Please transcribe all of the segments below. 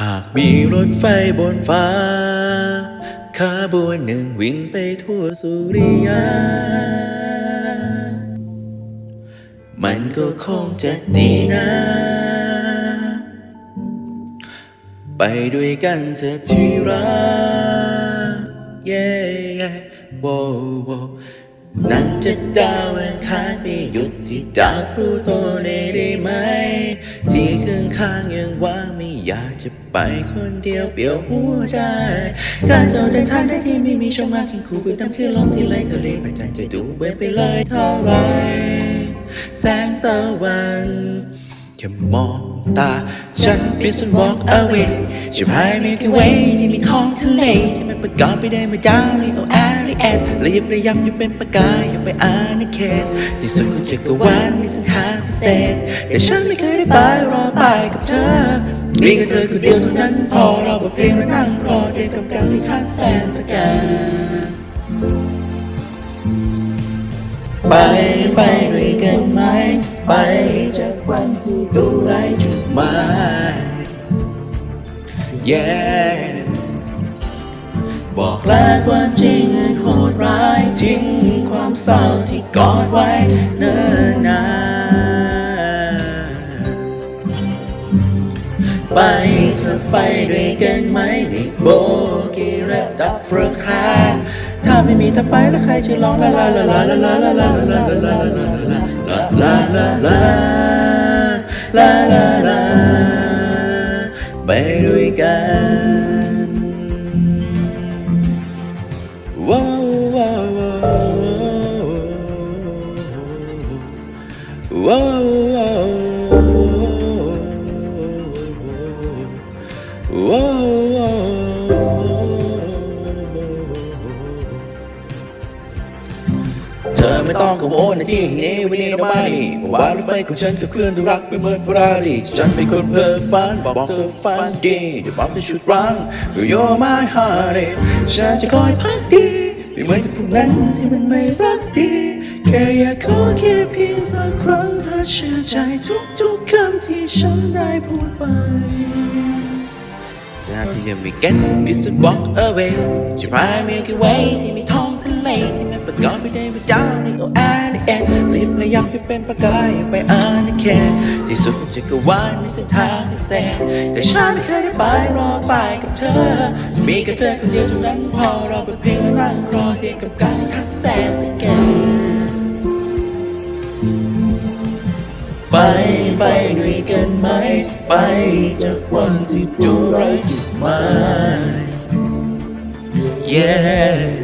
หากมีรถไฟบนฟ้าขบวนหนึ่งวิ่งไปทั่วสุริยา มันก็คงจะดีนะ ไปด้วยกันเถอที่รักเย้โว้โว นั่งจะดาวอังคารไปหยุดที่ดาวพลูโตได้ได้ไหม ที่ข้างข้างๆยังว่างไม่อยากจะไปคนเดียวเปลี่ยวหัวใจ การจะเดินทางได้ที่ไม่มีช่องว่างเพียงคู่ไปน้ำขึ้นลงที่ไหลทะเลพระจันจะดูเบื่อไปเลยเท่าไรแสงตะวันแค่มองตา ฉันเป็นส่วน walk away ชิบหายมีแค่เวที่มีท้องทะเลที่มันประกอบไปได้วยมาดาวในโออาร์แอส ระยิบระยับอยู่เป็นประกายอยู่ไปอาณาเขตที่สุดของจักรวาลมีส้นทางพิเศษ แต่ฉันไม่เคยได้ไปรอไปกับเธอมีกับเธอคนเดียวเท่านั้นพอเราบทเพลงและนั่งรอเรียนกับการที่คัดแสนตะการไปไปด้วยกันไหม ไปจากวันที่ดูไร้จุดหมาย yeah บอกแลาความจริงอันโหดร้ายทิ้งความเศร้าที่กอดไว้เนิ่นนานไปเธอไปด้วยกันไหมในโบกี้ระดับ first class ถ้าไม่มีเธอไปแล้วใครจะร้องลาลาลาลาลาลาลาลาลาลาลาลาลาลาลาลาลาลาลาไปด้วยกัน wow, wow, wow, wow. ไม่ต้องกังวลในที่นี้วันนี้เราไม่ว่ารถไฟของฉันกับเครื่องดูรักเป็นเหมือนเฟอร์รารี่ฉันเป็นคนเพ้อฝันบอกเธอฝันดีเดี๋ยวบอกจะชุดรัง You're my honey ฉันจะคอยพักดีไม่เหมือนกับพวกนั้นที่มันไม่รักดีแค่อยากขอแค่เพียงสักครั้งเธอเชื่อใจทุกๆคำที่ฉันได้พูดไปหน้าที่ยังไม่ get this and walk away จะพาเมียแค่ไว้ที่มีท้อง ประกอบไปด้วยพระเจ้าในโออาร์ในแอนรีบระยับไปเป็นประกายไปอาณาเขตที่สุดของจักรวาลมีเส้นทางพิเศษแต่ฉันไม่เคยได้ไปรอไปกับเธอ มีกับเธอคนเดียวเท่านั้นพอเราเปิดเพลงนั่งรอเทียงกับการทัดแสนตะแกนไปไปด้วยกันไหม ไปจากวันที่ดูไร้จุดหมาย yeah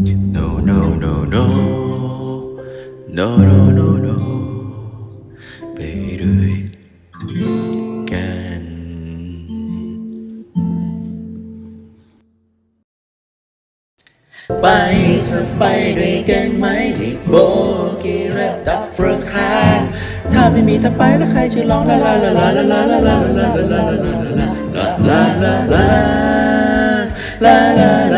No, no, no, no, no, no, no, no, ไปด้วยกันไปเธอไปด้วยกันไหมในโบกี้ระดับ first class ถ้าไม่มีเธอไปแล้วใครจะร้องลาลาลาลาลาลาลาลาลาลาลาลาลาลาลาลาลาลาลา